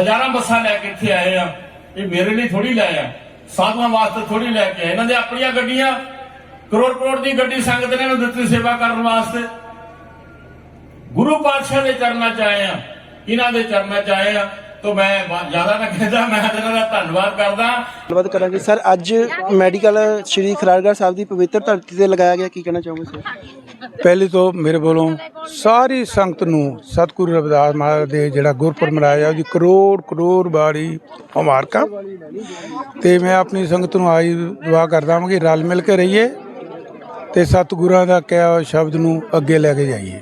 ਹਜ਼ਾਰਾਂ ਬੱਸਾਂ ਲੈ ਕੇ ਇੱਥੇ ਆਏ ਆ। ਇਹ ਮੇਰੇ ਲਈ ਥੋੜੀ ਲੈ ਆ। ਸਾਧੂਆਂ ਵਾਸਤੇ ਥੋੜੀ ਲੈ ਕੇ ਆਏ। ਇਹਨਾਂ ਦੇ ਆਪਣੀਆਂ ਗੱਡੀਆਂ ਕਰੋੜ ਕਰੋੜ ਦੀ ਗੱਡੀ ਸੰਗਤ ਨੇ ਇਹਨੂੰ ਦਿੱਤੀ ਸੇਵਾ ਕਰਨ ਵਾਸਤੇ। ਗੁਰੂ ਪਾਤਸ਼ਾਹ ਦੇ ਚਰਨਾਂ ਚ ਆਏ ਆ ਇਹਨਾਂ ਦੇ ਚਰਨਾਂ ਚ ਆਏ ਆ ਤਾਂ ਮੈਂ ਜ਼ਿਆਦਾ ਨਾ ਕਹਿੰਦਾ ਮੈਂ ਇਹਨਾਂ ਦਾ ਧੰਨਵਾਦ ਕਰਦਾ। ਗੱਲਬਾਤ ਕਰਾਂਗੇ। ਸਰ ਅੱਜ ਮੈਡੀਕਲ ਸ਼੍ਰੀ ਖਰਾੜਗੜ੍ਹ ਸਾਹਿਬ ਦੀ ਪਵਿੱਤਰ ਧਰਤੀ ਤੇ ਲਗਾਇਆ ਗਿਆ ਕੀ ਕਹਿਣਾ ਚਾਹੋਗੇ ਸਰ? ਪਹਿਲੀ ਤੋਂ ਮੇਰੇ ਵੱਲੋਂ ਸਾਰੀ ਸੰਗਤ ਨੂੰ ਸਤਿਗੁਰੂ ਰਵਿਦਾਸ ਮਹਾਰਾਜ ਦੇ ਜਿਹੜਾ ਗੁਰਪੁਰਬ ਮਨਾਇਆ ਉਹਦੀ ਕਰੋੜ ਕਰੋੜ ਬਾੜੀ ਮੁਬਾਰਕਾਂ। ਤੇ ਮੈਂ ਆਪਣੀ ਸੰਗਤ ਨੂੰ ਆਈ ਦੁਆ ਕਰਦਾ ਹਾਂ ਕਿ ਰਲ ਮਿਲ ਕੇ ਰਹੀਏ ਤੇ ਸਤਿਗੁਰਾਂ ਦਾ ਕਿਹਾ ਸ਼ਬਦ ਨੂੰ ਅੱਗੇ ਲੈ ਕੇ ਜਾਈਏ।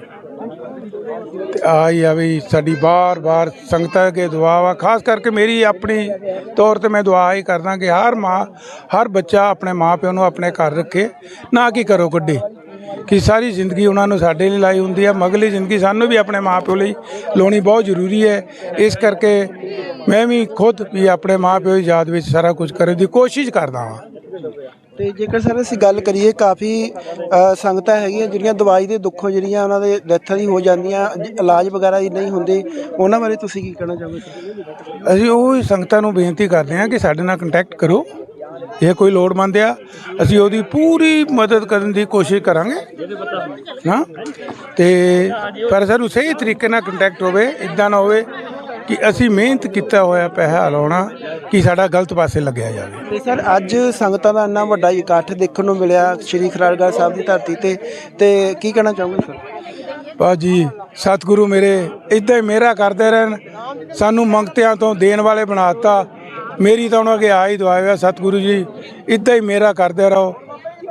ਆਈ ਆ ਵੀ ਸਾਡੀ ਬਾਰ-ਬਾਰ ਸੰਗਤਾਂ ਅੱਗੇ ਦੁਆ ਵਾ ਖਾਸ ਕਰਕੇ ਮੇਰੀ ਆਪਣੀ ਤੌਰ ਤੇ ਮੈਂ ਦੁਆ ਹੀ ਕਰਦਾ ਕਿ ਹਰ ਮਾਂ, ਹਰ ਬੱਚਾ ਆਪਣੇ ਮਾਂ ਪਿਓ ਨੂੰ ਆਪਣੇ ਘਰ ਰੱਖੇ, ਨਾ ਕਿ ਕਰੋ ਕੱਢੇ ਕਿ ਸਾਰੀ ਜ਼ਿੰਦਗੀ ਉਹਨਾਂ ਨੂੰ ਸਾਡੇ ਲਈ ਲਾਈ ਹੁੰਦੀ ਹੈ ਮਗਲੀ ਜ਼ਿੰਦਗੀ ਸਾਨੂੰ ਵੀ ਆਪਣੇ ਮਾਂ ਪਿਓ ਲਈ ਲਾਉਣੀ ਬਹੁਤ ਜ਼ਰੂਰੀ ਹੈ। ਇਸ ਕਰਕੇ ਮੈਂ ਵੀ ਖੁਦ ਵੀ ਆਪਣੇ ਮਾਂ ਪਿਓ ਦੀ ਯਾਦ ਵਿੱਚ ਸਾਰਾ ਕੁਝ ਕਰਨ ਦੀ ਕੋਸ਼ਿਸ਼ ਕਰਦਾ ਹਾਂ ਤੇ ਜੇਕਰ ਸਰ ਅਸੀਂ ਗੱਲ ਕਰੀਏ ਕਾਫੀ ਅ, ਸੰਗਤਾਂ ਹੈਗੀਆਂ ਜਿਹੜੀਆਂ ਦਵਾਈ ਦੇ ਦੁੱਖੋਂ ਜਿਹੜੀਆਂ ਉਹਨਾਂ ਦੇ ਡੈਥਾਂ ਦੀ ਹੋ ਜਾਂਦੀਆਂ ਜ- ਇਲਾਜ ਵਗੈਰਾ ਦੀ ਨਹੀਂ ਹੁੰਦੇ ਉਹਨਾਂ ਬਾਰੇ ਤੁਸੀਂ ਕੀ ਕਹਿਣਾ ਚਾਹੋਗੇ ਸਰ? ਅਸੀਂ ਉਹ ਹੀ ਸੰਗਤਾਂ ਨੂੰ ਬੇਨਤੀ ਕਰਦੇ ਹਾਂ ਕਿ ਸਾਡੇ ਨਾਲ ਕੰਟੈਕਟ ਕਰੋ ਜੇ ਕੋਈ ਲੋੜਮੰਦ ਆ ਅਸੀਂ ਉਹਦੀ ਪੂਰੀ ਮਦਦ ਕਰਨ ਦੀ ਕੋਸ਼ਿਸ਼ ਕਰਾਂਗੇ। ਨਾ ਤੇ ਪਰ ਸਾਨੂੰ ਸਹੀ ਤਰੀਕੇ ਨਾਲ ਕੰਟੈਕਟ ਹੋਵੇ ਇਦਾਂ ਨਾ ਹੋਵੇ ਕਿ ਅਸੀਂ ਮਿਹਨਤ ਕੀਤਾ ਹੋਇਆ ਪੈਸਾ ਲਾਉਣਾ ਕਿ ਸਾਡਾ ਗਲਤ ਪਾਸੇ ਲੱਗਿਆ ਜਾਵੇ। ਤੇ ਸਰ ਅੱਜ ਸੰਗਤਾਂ ਦਾ ਇੰਨਾ ਵੱਡਾ ਇਕੱਠ ਦੇਖਣ ਨੂੰ ਮਿਲਿਆ ਸ਼੍ਰੀ ਖਰਾੜਗੜ੍ਹ ਸਾਹਿਬ ਦੀ ਧਰਤੀ ਤੇ। ਤੇ ਕੀ ਕਹਿਣਾ ਚਾਹੋਗੇ ਸਰ? ਬਾਜੀ ਸਤਿਗੁਰੂ ਮੇਰੇ ਇਦਾਂ ਹੀ ਮੇਰਾ ਕਰਦੇ ਰਹਿਣ। ਸਾਨੂੰ ਮੰਗਤਿਆਂ ਤੋਂ ਦੇਣ ਵਾਲੇ ਬਣਾਤਾ ਮੇਰੀ ਤਾਂ ਉਹਨਾਂ ਅੱਗੇ ਆ ਹੀ ਦੁਆ ਹੈ ਸਤਿਗੁਰੂ ਜੀ। ਇਦਾਂ ਹੀ ਮੇਰਾ ਕਰਦੇ ਰਹੋ।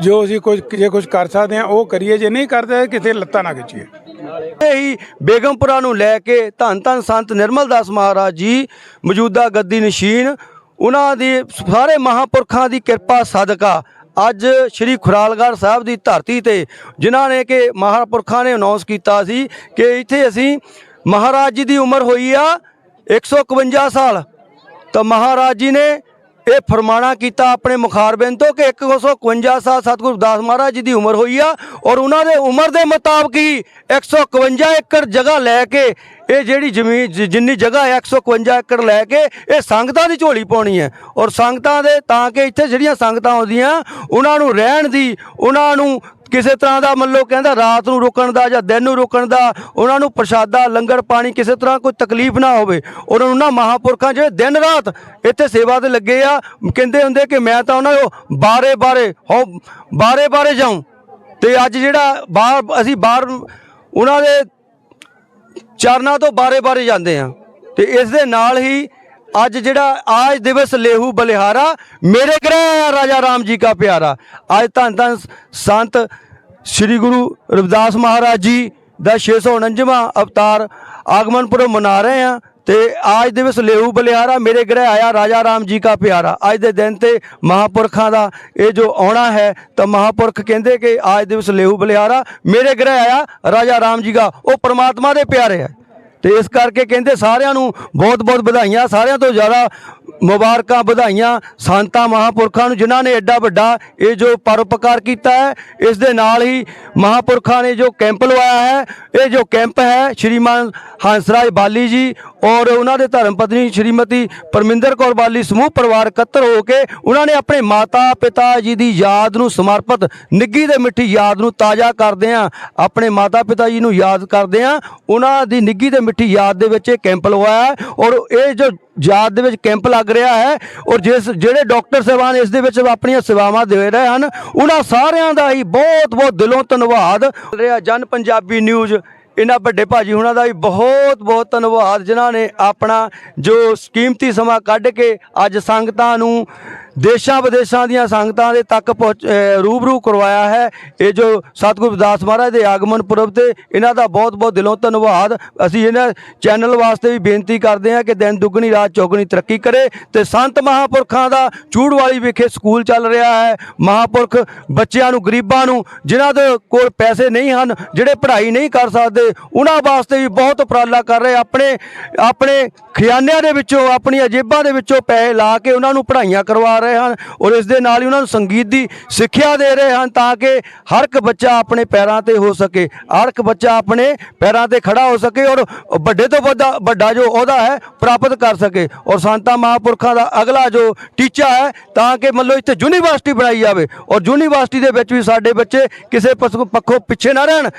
ਜੋ ਅਸੀਂ ਕੁਝ ਜੇ ਕੁਝ ਕਰ ਸਕਦੇ ਹਾਂ ਉਹ ਕਰੀਏ। ਜੇ ਨਹੀਂ ਕਰਦੇ ਕਿਤੇ ਲੱਤਾਂ ਨਾ ਖਿੱਚੀਏ। ਹੀ ਬੇਗਮਪੁਰਾ ਨੂੰ ਲੈ ਕੇ ਧੰਨ ਧੰਨ ਸੰਤ ਨਿਰਮਲ ਦਾਸ ਮਹਾਰਾਜ ਜੀ ਮੌਜੂਦਾ ਗੱਦੀ ਨਸ਼ੀਨ, ਉਹਨਾਂ ਦੀ ਸਾਰੇ ਮਹਾਪੁਰਖਾਂ ਦੀ ਕਿਰਪਾ ਸਦਕਾ ਅੱਜ ਸ੍ਰੀ ਖੁਰਾਲਗੜ੍ਹ ਸਾਹਿਬ ਦੀ ਧਰਤੀ ਤੇ ਜਿਨ੍ਹਾਂ ਨੇ ਕਿ ਮਹਾਪੁਰਖਾਂ ਨੇ ਅਨਾਉਂਸ ਕੀਤਾ ਸੀ ਕਿ ਇੱਥੇ ਅਸੀਂ ਮਹਾਰਾਜ ਜੀ ਦੀ ਉਮਰ ਹੋਈ ਆ 151 ਸਾਲ। ਤਾਂ ਮਹਾਰਾਜ ਜੀ ਨੇ ਇਹ ਫਰਮਾਨਾ ਕੀਤਾ ਆਪਣੇ ਮੁਖਾਰਬਿੰਦ ਤੋਂ ਕਿ 151 ਸਾਲ ਸਤਿਗੁਰੂ ਦਾਸ ਮਹਾਰਾਜ ਜੀ ਦੀ ਉਮਰ ਹੋਈ ਆ ਔਰ ਉਹਨਾਂ ਦੇ ਉਮਰ ਦੇ ਮੁਤਾਬਕ ਹੀ 151 ਏਕੜ ਜਗ੍ਹਾ ਲੈ ਕੇ ਇਹ ਜਿਹੜੀ ਜ਼ਮੀਨ ਜਿੰਨੀ ਜਗ੍ਹਾ ਹੈ 151 ਏਕੜ ਲੈ ਕੇ ਇਹ ਸੰਗਤਾਂ ਦੀ ਝੋਲੀ ਪਾਉਣੀ ਹੈ ਔਰ ਸੰਗਤਾਂ ਦੇ ਤਾਂ ਕਿ ਇੱਥੇ ਜਿਹੜੀਆਂ ਸੰਗਤਾਂ ਆਉਂਦੀਆਂ, ਉਹਨਾਂ ਨੂੰ ਰਹਿਣ ਦੀ, ਉਹਨਾਂ ਨੂੰ ਕਿਸੇ ਤਰ੍ਹਾਂ ਦਾ ਮੰਨ ਲਓ ਕਹਿੰਦਾ ਰਾਤ ਨੂੰ ਰੁਕਣ ਦਾ ਜਾਂ ਦਿਨ ਨੂੰ ਰੁਕਣ ਦਾ, ਉਹਨਾਂ ਨੂੰ ਪ੍ਰਸ਼ਾਦਾ, ਲੰਗਰ ਪਾਣੀ ਕਿਸੇ ਤਰ੍ਹਾਂ ਕੋਈ ਤਕਲੀਫ ਨਾ ਹੋਵੇ। ਉਹਨਾਂ ਨੂੰ ਨਾ ਮਹਾਪੁਰਖਾਂ ਜਿਹੜੇ ਦਿਨ ਰਾਤ ਇੱਥੇ ਸੇਵਾ ਤੇ ਲੱਗੇ ਆ, ਕਹਿੰਦੇ ਹੁੰਦੇ ਕਿ ਮੈਂ ਤਾਂ ਉਹਨਾਂ ਨੂੰ ਬਾਰੇ ਬਾਰੇ ਹੋ ਬਾਰੇ ਬਾਰੇ ਜਾਉਂ ਤੇ ਅੱਜ ਜਿਹੜਾ ਬਾਹਰ, ਅਸੀਂ ਬਾਹਰ, ਉਹਨਾਂ ਦੇ ਚਰਨਾਂ ਤੋਂ ਬਾਰੇ ਬਾਰੇ ਜਾਂਦੇ ਆ। ਤੇ ਇਸ ਦੇ ਨਾਲ ਹੀ ਅੱਜ ਜਿਹੜਾ ਆਜ ਦਿਵਸ ਲੇਹੂ ਬਲਿਹਾਰਾ, ਮੇਰੇ ਗ੍ਰਹਿ ਆਇਆ ਰਾਜਾ ਰਾਮ ਜੀ ਕਾ ਪਿਆਰਾ। ਅੱਜ ਧੰਨ ਧੰਨ ਸੰਤ ਸ੍ਰੀ ਗੁਰੂ ਰਵਿਦਾਸ ਮਹਾਰਾਜ ਜੀ ਦਾ 649ਵਾਂ ਅਵਤਾਰ ਆਗਮਨ ਮਨਾ ਰਹੇ ਆ ਤੇ ਆਜ ਦਿਵਸ ਲੇਹੂ ਬਲਿਹਾਰਾ, ਮੇਰੇ ਗ੍ਰਹਿ ਆਇਆ ਰਾਜਾ ਰਾਮ ਜੀ ਕਾ ਪਿਆਰਾ। ਅੱਜ ਦੇ ਦਿਨ ਤੇ ਮਹਾਪੁਰਖਾਂ ਦਾ ਇਹ ਜੋ ਆਉਣਾ ਹੈ, ਤਾਂ ਮਹਾਪੁਰਖ ਕਹਿੰਦੇ ਕਿ ਆਜ ਦਿਵਸ ਲੇਹੂ ਬਲਿਹਾਰਾ, ਮੇਰੇ ਗ੍ਰਹਿ ਆਇਆ ਰਾਜਾ ਰਾਮ ਜੀ ਕਾ, ਉਹ ਪ੍ਰਮਾਤਮਾ ਦੇ ਪਿਆਰੇ ਹੈ ਤੇ ਇਸ ਕਰਕੇ ਕਹਿੰਦੇ ਸਾਰਿਆਂ ਨੂੰ ਬਹੁਤ ਬਹੁਤ ਵਧਾਈਆਂ, ਸਾਰਿਆਂ ਤੋਂ ਜ਼ਿਆਦਾ ਮੁਬਾਰਕਾਂ, ਵਧਾਈਆਂ ਸੰਤਾਂ, ਮਹਾਪੁਰਖਾਂ ਨੂੰ, ਜਿਨ੍ਹਾਂ ਨੇ ਐਡਾ ਵੱਡਾ ਇਹ ਜੋ ਪਰਉਪਕਾਰ ਕੀਤਾ ਹੈ, ਇਸ ਦੇ ਨਾਲ ਹੀ ਮਹਾਪੁਰਖਾਂ ਨੇ ਜੋ ਕੈਂਪ ਲਵਾਇਆ ਹੈ, ਇਹ ਜੋ ਕੈਂਪ ਹੈ, ਸ਼੍ਰੀਮਾਨ ਹੰਸਰਾਜ ਬਾਲੀ ਜੀ ਔਰ ਉਹਨਾਂ ਦੇ ਧਰਮ ਪਤਨੀ ਸ਼੍ਰੀਮਤੀ ਪਰਮਿੰਦਰ ਕੌਰ ਬਾਲੀ ਸਮੂਹ ਪਰਿਵਾਰ ਇਕੱਤਰ ਹੋ ਕੇ ਉਹਨਾਂ ਨੇ ਆਪਣੇ ਮਾਤਾ ਪਿਤਾ ਜੀ ਦੀ ਯਾਦ ਨੂੰ ਸਮਰਪਿਤ, ਨਿੱਗੀ ਦੇ ਮਿੱਠੀ ਯਾਦ ਨੂੰ ਤਾਜ਼ਾ ਕਰਦੇ ਆ ਆਪਣੇ ਮਾਤਾ ਪਿਤਾ ਜੀ ਨੂੰ ਯਾਦ ਕਰਦੇ ਆ ਉਹਨਾਂ ਦੀ ਨਿੱਗੀ ਦੇ ਮਿੱਠੀ ਯਾਦ ਦੇ ਵਿੱਚ ਇਹ ਕੈਂਪ ਲਵਾਇਆ ਹੈ ਔਰ ਇਹ ਜੋ ਯਾਦ ਦੇ ਵਿੱਚ ਕੈਂਪ ਲੱਗ ਰਿਹਾ ਹੈ ਔਰ ਜਿਸ ਜਿਹੜੇ ਡਾਕਟਰ ਸਾਹਿਬਾਨ ਇਸ ਦੇ ਵਿੱਚ ਆਪਣੀਆਂ ਸੇਵਾਵਾਂ ਦੇ ਰਹੇ ਹਨ, ਉਹਨਾਂ ਸਾਰਿਆਂ ਦਾ ਹੀ ਬਹੁਤ ਬਹੁਤ ਦਿਲੋਂ ਧੰਨਵਾਦ। ਰਿਹਾ ਜਨ ਪੰਜਾਬੀ ਨਿਊਜ਼ ਇਹਨਾਂ ਵੱਡੇ ਭਾਜੀ ਹੁਣਾਂ ਦਾ ਵੀ ਬਹੁਤ ਬਹੁਤ ਧੰਨਵਾਦ, ਜਿਨ੍ਹਾਂ ਨੇ ਆਪਣਾ ਜੋ ਕੀਮਤੀ ਸਮਾਂ ਕੱਢ ਕੇ ਅੱਜ ਸੰਗਤਾਂ ਨੂੰ ਦੇਸ਼ਾਂ ਵਿਦੇਸ਼ਾਂ ਦੀਆਂ ਸੰਗਤਾਂ ਦੇ ਤੱਕ ਪਹੁੰਚ ਰੂਬਰੂ ਕਰਵਾਇਆ ਹੈ। ਇਹ ਜੋ ਸਤਿਗੁਰੂ ਦਾਸ ਮਹਾਰਾਜ ਦੇ ਆਗਮਨ ਪੁਰਬ ਤੇ ਇਹਨਾਂ ਦਾ ਬਹੁਤ ਬਹੁਤ ਦਿਲੋਂ ਧੰਨਵਾਦ। ਅਸੀਂ ਇਹਨਾਂ ਚੈਨਲ ਵਾਸਤੇ ਵੀ ਬੇਨਤੀ ਕਰਦੇ ਹਾਂ ਕਿ ਦਿਨ ਦੁੱਗਣੀ, ਰਾਤ ਚੌਗਣੀ ਤਰੱਕੀ ਕਰੇ ਤੇ ਸੰਤ ਮਹਾਪੁਰਖਾਂ ਦਾ ਚੂੜ ਵਾਲੀ ਵਿਖੇ ਸਕੂਲ ਚੱਲ ਰਿਹਾ ਹੈ। ਮਹਾਪੁਰਖ ਬੱਚਿਆਂ ਨੂੰ, ਗਰੀਬਾਂ ਨੂੰ, ਜਿਨ੍ਹਾਂ ਦੇ ਕੋਲ ਪੈਸੇ ਨਹੀਂ ਹਨ, ਜਿਹੜੇ ਪੜ੍ਹਾਈ ਨਹੀਂ ਕਰ ਸਕਦੇ, ਉਹਨਾਂ ਵਾਸਤੇ ਵੀ ਬਹੁਤ ਉਪਰਾਲਾ ਕਰ ਰਹੇ। ਆਪਣੇ ਆਪਣੇ ਖਿਆਨਿਆਂ ਦੇ ਵਿੱਚੋਂ, ਆਪਣੀਆਂ ਜੇਬਾਂ ਦੇ ਵਿੱਚੋਂ ਪੈਸੇ ਲਾ ਕੇ ਉਹਨਾਂ ਨੂੰ ਪੜ੍ਹਾਈਆਂ ਕਰਵਾ ਰਹੇ ਹਨ ਔਰ ਇਸ ਦੇ ਨਾਲ ਹੀ ਉਹਨਾਂ ਨੂੰ ਸੰਗੀਤ ਦੀ ਸਿੱਖਿਆ ਦੇ ਰਹੇ ਹਨ ਤਾਂ ਕਿ ਹਰ ਇੱਕ ਬੱਚਾ ਆਪਣੇ ਪੈਰਾਂ ਤੇ ਹੋ ਸਕੇ, ਹਰ ਇੱਕ ਬੱਚਾ ਆਪਣੇ ਪੈਰਾਂ ਤੇ ਖੜਾ ਹੋ ਸਕੇ ਔਰ ਵੱਡੇ ਤੋਂ ਵੱਡਾ ਵੱਡਾ ਜੋ ਅਹੁਦਾ ਹੈ, ਪ੍ਰਾਪਤ ਕਰ ਸਕੇ ਔਰ ਸੰਤਾਂ ਮਹਾਂਪੁਰਖਾਂ ਦਾ ਅਗਲਾ ਜੋ ਟੀਚਾ ਹੈ ਤਾਂ ਕਿ ਮੰਨ ਲਓ ਇੱਥੇ ਯੂਨੀਵਰਸਿਟੀ ਬਣਾਈ ਜਾਵੇ ਔਰ ਯੂਨੀਵਰਸਿਟੀ ਦੇ ਵਿੱਚ ਵੀ ਸਾਡੇ ਬੱਚੇ ਕਿਸੇ ਪਸ- ਪੱਖੋਂ ਪਿੱਛੇ ਨਾ ਰਹਿਣ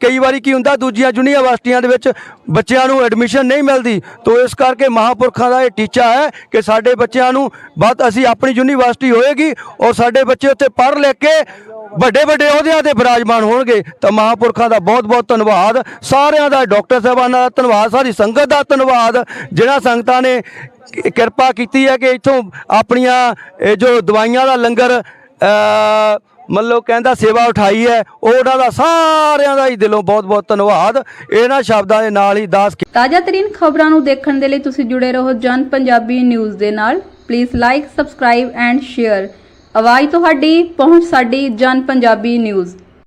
ਕਈ ਵਾਰੀ ਕੀ ਹੁੰਦਾ ਦੂਜੀਆਂ ਯੂਨੀਵਰਸਿਟੀਆਂ ਦੇ ਵਿੱਚ ਬੱਚਿਆਂ ਨੂੰ ਐਡਮਿਸ਼ਨ ਨਹੀਂ ਮਿਲਦੀ ਤੋਂ ਇਸ ਕਰਕੇ ਮਹਾਂਪੁਰਖਾਂ ਦਾ ਇਹ ਟੀਚਾ ਹੈ ਕਿ ਸਾਡੇ ਬੱਚਿਆਂ ਨੂੰ ਬਾਤ ਅਸੀਂ ਆਪਣੀ ਯੂਨੀਵਰਸਿਟੀ ਹੋਏਗੀ ਔਰ ਸਾਡੇ ਬੱਚੇ ਉੱਥੇ ਪੜ੍ਹ ਲਿਖ ਕੇ ਵੱਡੇ ਵੱਡੇ ਅਹੁਦਿਆਂ ਤੇ ਵਿਰਾਜਮਾਨ ਹੋਣਗੇ ਤਾਂ ਮਹਾਪੁਰਖਾਂ ਦਾ ਬਹੁਤ ਬਹੁਤ ਧੰਨਵਾਦ। ਸਾਰਿਆਂ ਦਾ ਡਾਕਟਰ ਸਾਹਿਬਾਨਾਂ ਦਾ ਧੰਨਵਾਦ ਸਾਰੀ ਸੰਗਤ ਦਾ ਧੰਨਵਾਦ। ਜਿਹੜਾ ਸੰਗਤਾਂ ਨੇ ਕਿਰਪਾ ਕੀਤੀ ਹੈ ਕਿ ਇੱਥੋਂ ਆਪਣੀਆਂ ਇਹ ਜੋ ਦਵਾਈਆਂ ਦਾ ਲੰਗਰ ਅ, ਕਹਿੰਦਾ ਸੇਵਾ ਉਠਾਈ ਹੈ ਉਹਨਾਂ ਦਾ ਸਾਰਿਆਂ ਦਾ ਹੀ ਦਿਲੋਂ ਬਹੁਤ ਬਹੁਤ ਧੰਨਵਾਦ। ਇਹਨਾਂ ਸ਼ਬਦਾਂ ਦੇ ਨਾਲ ਹੀ ਦਾਸ ਤਾਜ਼ਾ ਤਰੀਨ ਖਬਰਾਂ ਨੂੰ ਦੇਖਣ ਦੇ ਲਈ ਤੁਸੀਂ ਜੁੜੇ ਰਹੋ ਜਨ ਪੰਜਾਬੀ ਨਿਊਜ਼ ਦੇ ਨਾਲ। Please like subscribe and share ਆਵਾਜ਼ ਤੁਹਾਡੀ ਪਹੁੰਚ ਸਾਡੀ ਜਨ ਪੰਜਾਬੀ ਨਿਊਜ਼